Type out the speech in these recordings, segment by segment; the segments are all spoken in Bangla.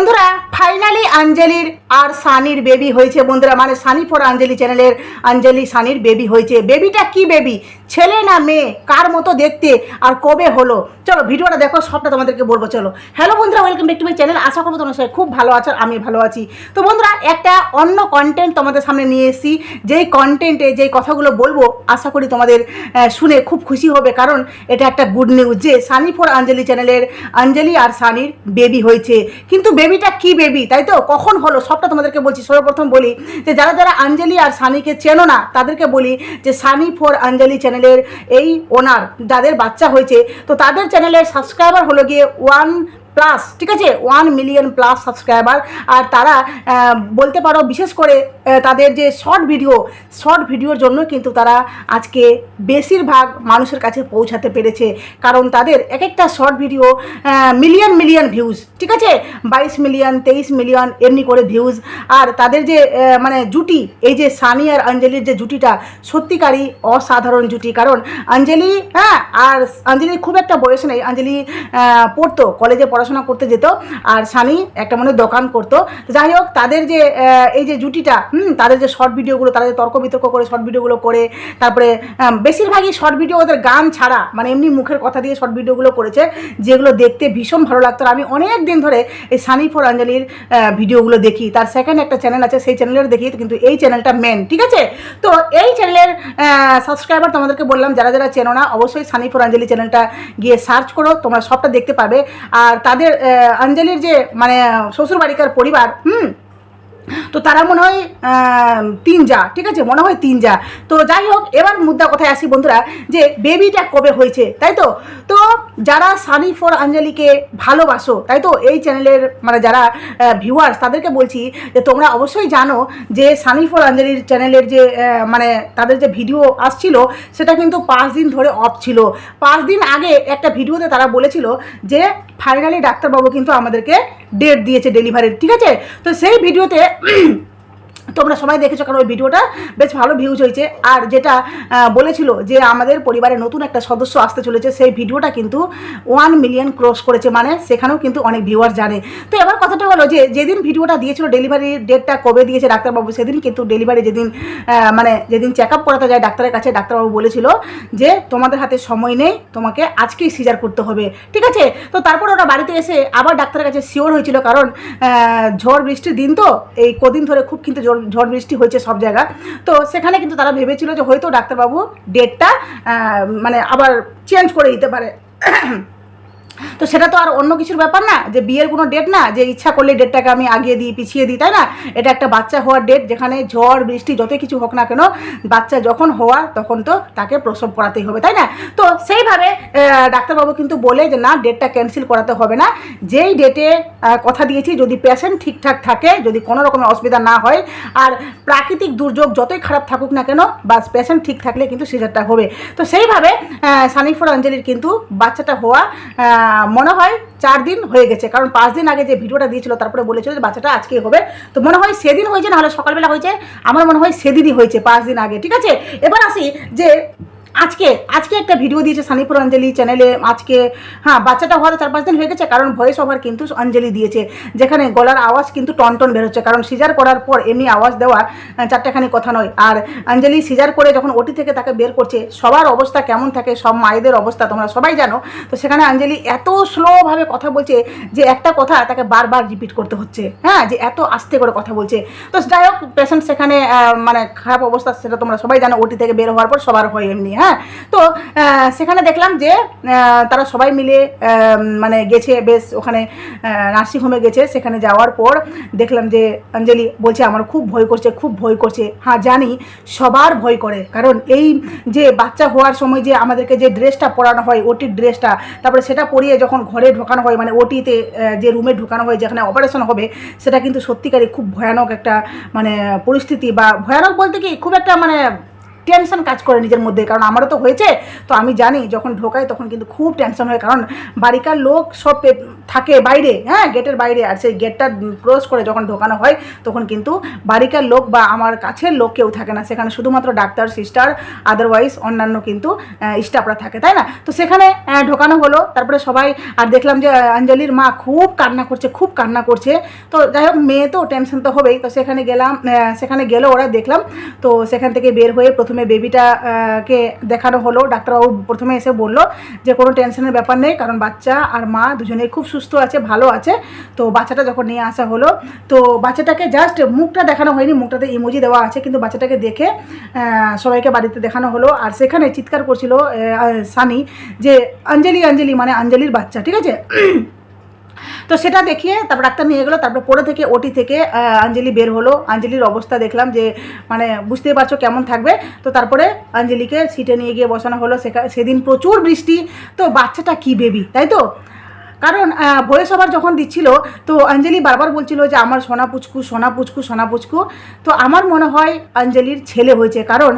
বন্ধুরা ফাইনালি আঞ্জলির আর সানির বেবি হয়েছে বন্ধুরা মানে সানি ফর আঞ্জলি চ্যানেলের আঞ্জলি সানির বেবি হয়েছে। বেবিটা কি বেবি ছেলে না মেয়ে? কার মতো দেখতে? আর কবে হলো? চলো, ভিডিওটা দেখো, সবটা তোমাদেরকে বলব, চলো। হ্যালো বন্ধুরা welcome back to my channel আশা করব তোমার সবাই খুব ভালো আছো আমি ভালো আছি। তো বন্ধুরা, একটা অন্য কন্টেন্ট তোমাদের সামনে নিয়ে এসেছি। যেই কন্টেন্টে যেই কথাগুলো বলব, আশা করি তোমাদের শুনে খুব খুশি হবে। কারণ এটা একটা গুড নিউজ যে সানি ফর আঞ্জলি চ্যানেলের আঞ্জলি আর সানির বেবি হয়েছে। কিন্তু বেবিটা কি বেবি, তাই তো? কখন হলো? সবটা তোমাদেরকে বলছি। সর্বপ্রথম বলি যে, যারা যারা আঞ্জলি আর সানিকে চেনো না, তাদেরকে বলি যে, সানি ফর আঞ্জলি চ্যানেলের এই ওনার, যাদের বাচ্চা হয়েছে, তো তাদের চ্যানেলের সাবস্ক্রাইবার হলো গিয়ে ওয়ান প্লাস ঠিক আছে? ওয়ান মিলিয়ন প্লাস সাবস্ক্রাইবার আর তারা বলতে পারো বিশেষ করে তাদের যে শর্ট ভিডিও শর্ট ভিডিওর জন্য কিন্তু তারা আজকে বেশিরভাগ মানুষের কাছে পৌঁছাতে পেরেছে। কারণ তাদের এক একটা short video million million views ঠিক আছে? বাইশ মিলিয়ন তেইশ মিলিয়ন এমনি করে ভিউজ আর তাদের যে মানে জুটি, এই যে সানি আর অঞ্জলির যে জুটিটা, সত্যিকারই অসাধারণ জুটি। কারণ অঞ্জলি হ্যাঁ আর অঞ্জলির খুব একটা বয়স নেই। অঞ্জলি পড়তো কলেজে পড়াশোনা করতে যেত আর সানি একটা মনে দোকান করতো। যাই হোক তাদের যে এই যে জুটিটা হুম তাদের যে শর্ট ভিডিওগুলো তারা যে তর্ক বিতর্ক করে শর্ট ভিডিওগুলো করে তারপরে বেশিরভাগই শর্ট ভিডিও ওদের গান ছাড়া মানে এমনি মুখের কথা দিয়ে শর্ট ভিডিওগুলো করেছে যেগুলো দেখতে ভীষণ ভালো লাগতো। আমি অনেক দিন ধরে এই সানি ফর অঞ্জলির আহ, ভিডিওগুলো দেখি। তার সেকেন্ড একটা চ্যানেল আছে সেই চ্যানেলের দেখি কিন্তু এই চ্যানেলটা মেন ঠিক আছে? তো এই চ্যানেলের সাবস্ক্রাইবার তোমাদেরকে বললাম যারা যারা চেনো না অবশ্যই সানি ফর অঞ্জলি চ্যানেলটা গিয়ে সার্চ করো তোমরা সবটা দেখতে পাবে। আর তাদের আঞ্জলির যে মানে শ্বশুরবাড়িকার পরিবার, হুম? তো তারা মনে হয় তিন যা, ঠিক আছে? মনে হয় তিন যা। তো যাই হোক, এবার মুদ্রা কথায় আসি বন্ধুরা, যে বেবিটা কবে হয়েছে, তাই তো? তো যারা সানি ফর আঞ্জলিকে ভালোবাসো, তাই তো? এই চ্যানেলের মানে যারা ভিউয়ার্স তাদেরকে বলছি যে তোমরা অবশ্যই জানো যে সানি ফর আঞ্জলির চ্যানেলের যে মানে তাদের যে ভিডিও আসছিল, সেটা কিন্তু পাঁচ দিন ধরে অফ ছিল। পাঁচ দিন আগে একটা ভিডিওতে তারা বলেছিল যে ফাইনালি ডাক্তারবাবু কিন্তু আমাদেরকে ডেট দিয়েছে ডেলিভারির ঠিক আছে? তো সেই ভিডিওতে তোমরা সবাই দেখেছ কারণ ওই ভিডিওটা বেশ ভালো ভিউজ হয়েছে। আর যেটা বলেছিল যে আমাদের পরিবারে নতুন একটা সদস্য আসতে চলেছে, সেই ভিডিওটা কিন্তু ওয়ান মিলিয়ন ক্রস করেছে। মানে সেখানেও কিন্তু অনেক ভিউয়ার জানে। তো এবার কথাটা হলো যে, যেদিন ভিডিওটা দিয়েছিল ডেলিভারি ডেটটা কবে দিয়েছে ডাক্তারবাবু, সেদিন কিন্তু ডেলিভারি যেদিন মানে যেদিন চেক আপ করাতে যায় ডাক্তারের কাছে, ডাক্তারবাবু বলেছিল যে, তোমাদের হাতে সময় নেই, তোমাকে আজকেই সিজার করতে হবে। ঠিক আছে? তো তারপর ওরা বাড়িতে এসে আবার ডাক্তারের কাছে শিওর হয়েছিল, কারণ ঝড় বৃষ্টির দিন তো, এই কদিন ধরে খুব কিন্তু ঝড় ঝড় বৃষ্টি হয়েছে সব জায়গা তো সেখানে কিন্তু তারা ভেবেছিল যে হয়তো ডাক্তারবাবু ডেটটা মানে আবার চেঞ্জ করে দিতে পারে। তো সেটা তো আর অন্য কিছুর ব্যাপার না, যে বিয়ের কোনো ডেট না, যে ইচ্ছা করলে ডেটটাকে আমি আগিয়ে দিই, পিছিয়ে দিই, তাই না? এটা একটা বাচ্চা হওয়ার ডেট যেখানে ঝড়, বৃষ্টি যত কিছু হোক না কেন, বাচ্চা যখন হওয়ার তখন তো তাকে প্রসব করাতেই হবে, তাই না? তো সেইভাবে ডাক্তারবাবু কিন্তু বলে যে, না ডেটটা ক্যান্সেল করাতে হবে না। যেই ডেটে কথা দিয়েছি, যদি পেশেন্ট ঠিকঠাক থাকে, যদি কোনো রকমের অসুবিধা না হয়, আর প্রাকৃতিক দুর্যোগ যতই খারাপ থাকুক না কেন বা পেশেন্ট ঠিক থাকলে কিন্তু সিজারটা হবে। তো সেইভাবে সানিফর অঞ্জলির কিন্তু বাচ্চাটা হওয়া মনে হয় চার দিন হয়ে গেছে। কারণ পাঁচ দিন আগে যে ভিডিওটা দিয়েছিল, তারপরে বলেছিল যে বাচ্চাটা আজকে হবে। তো মনে হয় সেদিন হয়েছে না হলে সকালবেলা হয়েছে। আমার মনে হয় সেদিনই হয়েছে, পাঁচ দিন আগে, ঠিক আছে? এবার আসি যে আজকে আজকে একটা ভিডিও দিয়েছে সানিপুর অঞ্জলি চ্যানেলে আজকে হ্যাঁ বাচ্চাটা হওয়ার চার পাঁচ দিন হয়ে গেছে কারণ ভয়েস ওভার কিন্তু অঞ্জলি দিয়েছে। যেখানে গলার আওয়াজ কিন্তু টনটন বেরোচ্ছে কারণ সিজার করার পর এমনি আওয়াজ দেওয়ার আহ, চারটেখানি কথা নয়। আর অঞ্জলি সিজার করে যখন ওটি থেকে তাকে বের করছে সবার অবস্থা কেমন থাকে সব মায়েদের অবস্থা তোমরা সবাই জানো। তো সেখানে অঞ্জলি এত স্লোভাবে কথা বলছে যে একটা কথা তাকে বারবার রিপিট করতে হচ্ছে। হ্যাঁ যে এত আস্তে করে কথা বলছে। তো যাই হোক পেশেন্ট সেখানে মানে খারাপ অবস্থা সেটা তোমরা সবাই জানো ওটি থেকে বের হওয়ার পর সবার হয় এমনি হ্যাঁ? তো সেখানে দেখলাম যে তারা সবাই মিলে মানে গেছে, বেশ ওখানে নার্সিংহোমে গেছে। সেখানে যাওয়ার পর দেখলাম যে, অঞ্জলি বলছে, আমার খুব ভয় করছে, খুব ভয় করছে। হ্যাঁ জানি, সবার ভয় করে। কারণ এই যে বাচ্চা হওয়ার সময় যে আমাদেরকে যে ড্রেসটা পরানো হয় ওটির ড্রেসটা, তারপরে সেটা পরিয়ে যখন ঘরে ঢোকানো হয় মানে ওটিতে যে রুমে ঢোকানো হয়, যেখানে অপারেশন হবে, সেটা কিন্তু সত্যিকারই খুব ভয়ানক একটা মানে পরিস্থিতি বা ভয়ানক বলতে কি, খুব একটা মানে টেনশন কাজ করে নিজের মধ্যে, কারণ আমারও তো হয়েছে। তো আমি জানি যখন ঢোকাই তখন কিন্তু খুব টেনশন হয়, কারণ বাড়িকার লোক সব থাকে বাইরে হ্যাঁ গেটের বাইরে। আর সেই গেটটা ক্রস করে যখন ঢোকানো হয়, তখন কিন্তু বাড়িকার লোক বা আমার কাছের লোক কেউ থাকে না। সেখানে শুধুমাত্র ডাক্তার, সিস্টার আদারওয়াইজ অন্যান্য কিন্তু স্টাফরা থাকে, তাই না? তো সেখানে ঢোকানো হলো। তারপরে সবাই, আর দেখলাম যে অঞ্জলির মা খুব কান্না করছে, খুব কান্না করছে। তো যাই হোক, মেয়ে তো টেনশন তো হবেই। তো সেখানে গেলাম সেখানে গেলো ওরা, দেখলাম। তো সেখান থেকে বের হয়ে প্রথমে বেবিটাকে দেখানো হলো। ডাক্তারবাবু প্রথমে এসে বলল যে, কোনো টেনশনের ব্যাপার নেই, কারণ বাচ্চা আর মা দুজনেই খুব সুস্থ। আছে ভালো আছে। তো বাচ্চাটা যখন নিয়ে আসা হলো তো বাচ্চাটাকে জাস্ট মুখটা দেখানো হয়নি মুখটাতে ইমোজি দেওয়া আছে কিন্তু বাচ্চাটাকে দেখে সবাইকে বাড়িতে দেখানো হলো। আর সেখানে চিৎকার করছিল সানি যে অঞ্জলি অঞ্জলি মানে অঞ্জলির বাচ্চা ঠিক আছে? তো সেটা দেখিয়ে তারপর ডাক্তার নিয়ে গেলো তারপর পরে থেকে ওটি থেকে আহ, অঞ্জলি বের হলো। অঞ্জলির অবস্থা দেখলাম যে মানে বুঝতেই পারছ কেমন থাকবে। তো তারপরে অঞ্জলিকে সিটে নিয়ে গিয়ে বসানো হলো। সেদিন প্রচুর বৃষ্টি। তো বাচ্চাটা কি বেবি তাই তো? কারণ ভয়েস ওভার যখন দিচ্ছিল, তো অঞ্জলি বারবার বলছিল যে, আমার সোনা পুচকু সোনা পুচকু সোনা পুচকু। তো আমার মনে হয় অঞ্জলির ছেলে হয়েছে। কারণ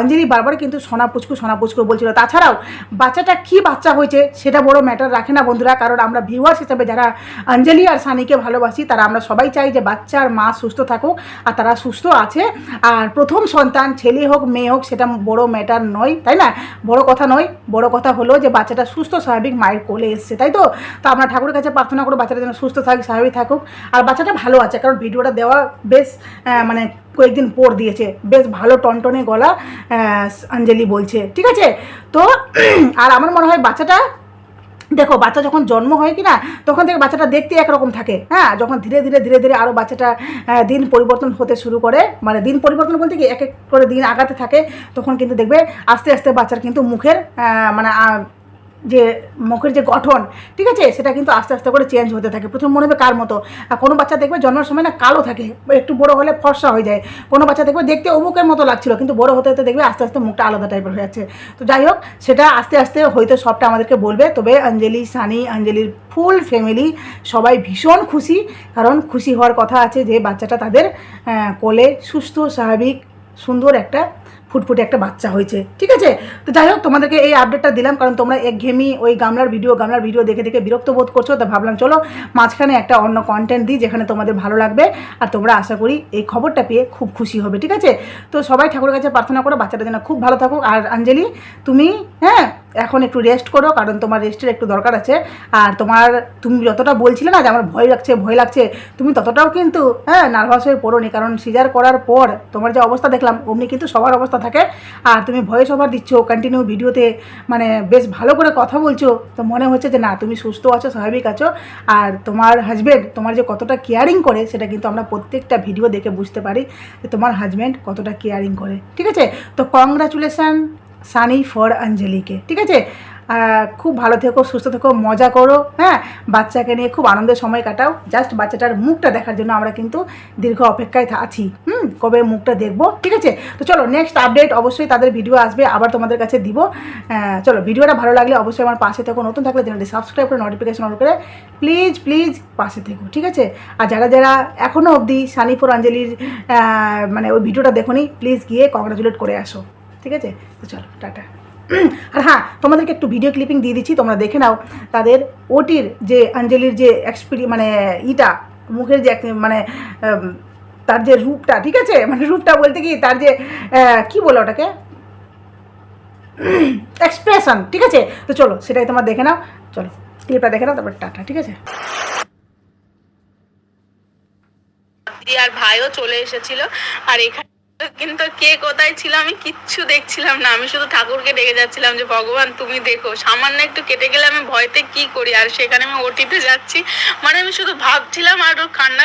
অঞ্জলি বারবার কিন্তু সোনা পুচকু সোনা পুচকু বলছিল। তাছাড়াও, বাচ্চাটা কি বাচ্চা হয়েছে সেটা বড় ম্যাটার রাখে না বন্ধুরা। কারণ আমরা ভিউয়ার্স হিসেবে যারা অঞ্জলি আর সানিকে ভালোবাসি, তারা আমরা সবাই চাই যে, বাচ্চা আর মা সুস্থ থাকুক আর তারা সুস্থ আছে। আর প্রথম সন্তান, ছেলে হোক, মেয়ে হোক, সেটা বড় ম্যাটার নয়, তাই না? বড় কথা নয়, বড় কথা হলো যে, বাচ্চাটা সুস্থ, স্বাভাবিক মায়ের কোলে এসছে, তাই তো? তো আমরা ঠাকুরের কাছে প্রার্থনা করো বাচ্চাটা যেন সুস্থ থাকুক স্বাভাবিক থাকুক। আর বাচ্চাটা ভালো আছে কারণ ভিডিওটা দেওয়া বেশ মানে কয়েকদিন পর দিয়েছে। বেশ ভালো টনটনে গলা আহ, অঞ্জলি বলছে। ঠিক আছে? তো আর আমার মনে হয় বাচ্চাটা দেখো বাচ্চা যখন জন্ম হয় কি না তখন থেকে বাচ্চাটা দেখতে একরকম থাকে। হ্যাঁ যখন ধীরে ধীরে ধীরে ধীরে আরও বাচ্চাটা দিন পরিবর্তন হতে শুরু করে মানে দিন পরিবর্তন বলতে কি এক এক করে দিন আগাতে থাকে তখন কিন্তু দেখবে আস্তে আস্তে বাচ্চার কিন্তু মুখের মানে যে মুখের যে গঠন, ঠিক আছে? সেটা কিন্তু আস্তে আস্তে করে চেঞ্জ হতে থাকে। প্রথম মনে হবে কার মতো? আর কোনো বাচ্চা দেখবে জন্মের সময় না কালো থাকে। একটু বড় হলে ফর্সা হয়ে যায়। কোনো বাচ্চা দেখবে দেখতে অমুকের মতো লাগছিল, কিন্তু বড় হতে হতে দেখবে আস্তে আস্তে মুখটা আলাদা টাইপের হয়ে যাচ্ছে। তো যাই হোক, সেটা আস্তে আস্তে হয়তো সবটা আমাদেরকে বলবে। তবে অঞ্জলি, সানি, অঞ্জলির ফুল ফ্যামিলি সবাই ভীষণ খুশি। কারণ খুশি হওয়ার কথা আছে যে বাচ্চাটা তাদের কোলে সুস্থ, স্বাভাবিক, সুন্দর একটা ফুটফুটে একটা বাচ্চা হয়েছে, ঠিক আছে? তো যাই হোক, তোমাদেরকে এই আপডেটটা দিলাম, কারণ তোমরা এক ঘেমি ওই গামলার ভিডিও গামলার ভিডিও দেখে দেখে বিরক্ত বোধ করছ, তা ভাবলাম চলো মাঝখানে একটা অন্য কন্টেন্ট দিই, যেখানে তোমাদের ভালো লাগবে, আর তোমরা আশা করি এই খবরটা পেয়ে খুব খুশি হবে, ঠিক আছে? তো সবাই ঠাকুরের কাছে প্রার্থনা করো, বাচ্চাটা যেন খুব ভালো থাকুক। আর আঞ্জলি তুমি হ্যাঁ? এখন একটু রেস্ট করো, কারণ তোমার রেস্টের একটু দরকার আছে। আর তোমার, তুমি যতটা বলছিলে না যে আমার ভয় লাগছে ভয় লাগছে, তুমি ততটাও কিন্তু হ্যাঁ নার্ভাস হয়ে পড়োনি। কারণ সিজার করার পর তোমার যে অবস্থা দেখলাম, অমনি কিন্তু সবার অবস্থা থাকে। আর তুমি ভয়েস ওভার দিচ্ছ কন্টিনিউ ভিডিওতে মানে বেশ ভালো করে কথা বলছো। তো মনে হচ্ছে যে না, তুমি সুস্থ আছো, স্বাভাবিক আছো। আর তোমার হাজব্যান্ড তোমার যে কতটা কেয়ারিং করে, সেটা কিন্তু আমরা প্রত্যেকটা ভিডিও দেখে বুঝতে পারি যে তোমার হাজব্যান্ড কতটা কেয়ারিং করে। ঠিক আছে? তো কংগ্রাচুলেশান সানি ফর আঞ্জলিকে। ঠিক আছে? খুব ভালো থেকো, সুস্থ থেকো, মজা করো হ্যাঁ? বাচ্চাকে নিয়ে খুব আনন্দের সময় কাটাও। জাস্ট বাচ্চাটার মুখটা দেখার জন্য আমরা কিন্তু দীর্ঘ অপেক্ষায় আছি। হুম? কবে মুখটা দেখব? ঠিক আছে? তো চলো নেক্সট আপডেট অবশ্যই তাদের ভিডিও আসবে, আবার তোমাদের কাছে দিব। চলো ভিডিওটা ভালো লাগলে অবশ্যই আমার পাশে থেকো, নতুন থাকলে চ্যানেলটি সাবস্ক্রাইব করে নোটিফিকেশন অন করে প্লিজ প্লিজ পাশে থেকো, ঠিক আছে? আর যারা যারা এখনও অবধি সানি ফর অঞ্জলির মানে ওই ভিডিওটা দেখোনি প্লিজ গিয়ে কংগ্রাচুলেট করে আসো। ঠিক আছে? তো চলো, টাটা। আর হ্যাঁ তোমাদেরকে একটু ভিডিও ক্লিপিং দিয়ে দিচ্ছি, তোমরা দেখে নাও। তাদের ওটির যে অঞ্জলির যে এক্সপিরি মানে ইটা, মুখের যে মানে তার যে রূপটা, ঠিক আছে? মানে রূপটা বলতে কি, তার যে কি বলো ওটাকে? এক্সপ্রেশন ঠিক আছে? তো চলো, সেটাই তোমার দেখে নাও। চলো ক্লিপটা দেখে নাও, তারপর টাটা, ঠিক আছে? আর ভাইও চলে এসেছিল, আর এখানে কিন্তু কে কোথায় ছিল আমি কিচ্ছু দেখছিলাম না। আমি শুধু ঠাকুরকে ডেকে যাচ্ছিলাম যে, ভগবান, তুমি দেখো। সামান্য একটু কেটে গেলে আমি ভয়তে কি করি? আর সেখানে আমি ওটিতে যাচ্ছি। মানে আমি শুধু ভাবছিলাম আর কান্না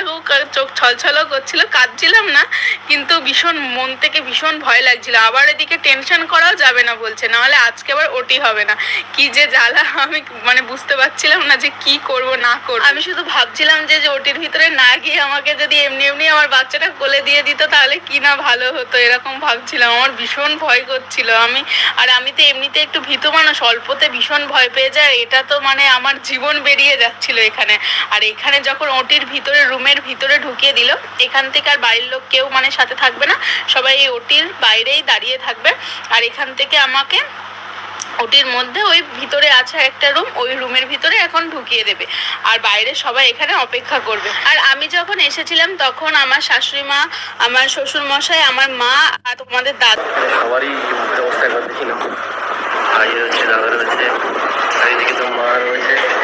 চোখ ছলছলও করছিল, কাঁদছিলাম না। কিন্তু ভীষণ মন থেকে ভীষণ ভয় লাগছিল। আবার এদিকে টেনশন করাও যাবে না বলছে। নাহলে আজকে আবার ওটি হবে না। কি যে জ্বালা, আমি মানে বুঝতে পারছিলাম না যে কি করব, না করব। আমি শুধু ভাবছিলাম যে যে ওটির ভিতরে না গিয়ে আমাকে যদি এমনি এমনি আমার বাচ্চাটা কোলে দিয়ে দিত, তাহলে কি না ভালো হতো এরকম ভাবছিলাম, আমার ভীষণ ভয় করছিল। আমি, আর আমি তো এমনিতে একটু ভীত মানুষ, অল্পতে ভীষণ ভয় পেয়ে যায়, এটা তো মানে আমার জীবন বেরিয়ে যাচ্ছিল এখানে। আর এখানে যখন ওটির ভিতরে, রুমের ভিতরে ঢুকিয়ে দিল, এখান থেকে আর বাড়ির লোক কেউ মানে সাথে থাকবে না, সবাই ওটির বাইরেই দাঁড়িয়ে থাকবে। আর এখান থেকে আমাকে ওটির মধ্যে ওই ভিতরে আছে একটা রুম ওই রুমের ভিতরে এখন ঢুকিয়ে দেবে। আর বাইরে সবাই এখানে অপেক্ষা করবে। আর আমি যখন এসেছিলাম, তখন আমার শাশুড়ি মা, আমার শ্বশুর মশাই, আমার মা আর তোমাদের দাদা। সবারই অবস্থা আর তো মা রয়েছে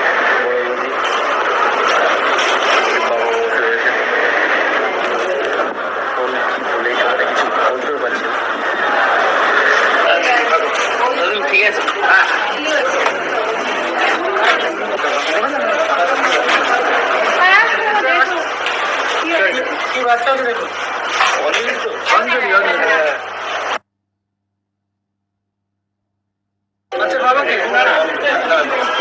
dejaban.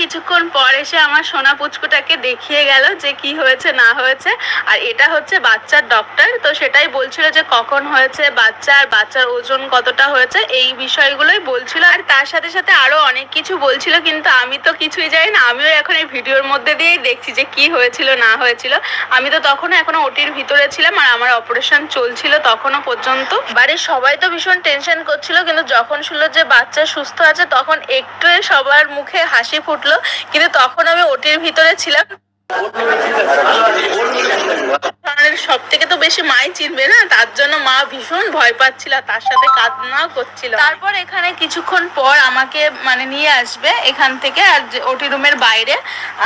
কিছুক্ষণ পর এসে আমার সোনা পুচকুটাকে দেখিয়ে গেল যে কি হয়েছে, না হয়েছে। আর এটা হচ্ছে বাচ্চার ডক্টর তো সেটাই বলছিল যে কখন হয়েছে বাচ্চা আর বাচ্চার ওজন কতটা হয়েছে, এই বিষয়গুলোই বলছিল। আর তার সাথে সাথে আরও অনেক কিছু বলছিল, কিন্তু আমি তো কিছুই জানি না। আমিও এখন এই ভিডিওর মধ্যে দিয়েই দেখছি যে কি হয়েছিল, না হয়েছিল। আমি তো তখনও এখনও ওটির ভিতরে ছিলাম আর আমার অপারেশন চলছিল তখনও পর্যন্ত। বাড়ির সবাই তো ভীষণ টেনশন করছিল, কিন্তু যখন শুনলো যে বাচ্চা সুস্থ আছে, তখন একটু সবার মুখে হাসি ফুটলো কিন্তু তখন আমি ওটির ভিতরে ছিলাম। সব থেকে তো বেশি মাই চিনবে না? তার জন্য মা ভীষণ ভয় পাচ্ছিল তার সাথে কান্নাও করছিল। তারপর এখানে কিছুক্ষণ পর আমাকে মানে নিয়ে আসবে এখান থেকে আর ওটি রুমের বাইরে।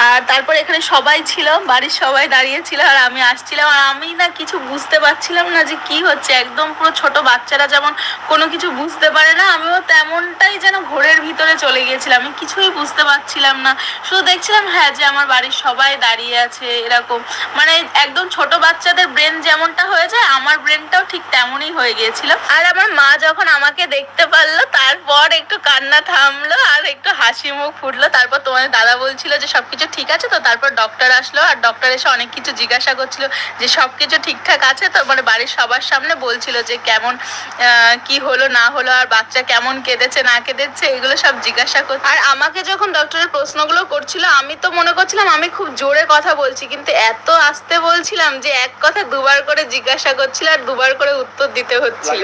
আর তারপর এখানে সবাই ছিল, বাড়ির সবাই দাঁড়িয়ে ছিল আর আমি আসছিলাম। আর আমি না কিছু বুঝতে পারছিলাম না যে কি হচ্ছে। একদম পুরো ছোট বাচ্চারা যেমন কোনো কিছু বুঝতে পারে না, আমিও তেমনটাই যেন ঘোরের ভিতরে চলে গিয়েছিলাম আমি কিছুই বুঝতে পারছিলাম না। শুধু দেখছিলাম হ্যাঁ যে আমার বাড়ির সবাই দাঁড়িয়ে আছে, এরকম। মানে একদম ছোট বাচ্চাদের ব্রেন যেমনটা হয়ে যায় আমার ব্রেনটাও ঠিক তেমনই হয়ে গিয়েছিল। আর আমার মা যখন আমাকে দেখতে পারল, তারপর একটু কান্না থামলো আর একটু হাসি মুখ ফুটলো। তারপর তোমাদের দাদা বলছিল যে, সবকিছু ঠিক আছে তো? তারপর ডক্টর আসলো আর ডক্টর এসে অনেক কিছু জিজ্ঞাসা করছিল যে, সবকিছু ঠিকঠাক আছে? তো মানে বাড়ির সবার সামনে বলছিল যে, কেমন কি হলো, না হলো, আর বাচ্চা কেমন কেঁদেছে, না কেঁদেছে? এগুলো সব জিজ্ঞাসা করছে। আর আমাকে যখন ডক্টরের প্রশ্নগুলো করছিল, আমি তো মনে করছিলাম আমি খুব জোরে জোরের কথা বলছি, কিন্তু এত আস্তে বলছিলাম যে এক কথা দুবার করে জিজ্ঞাসা করছিল আর দুবার করে উত্তর দিতে হচ্ছিল।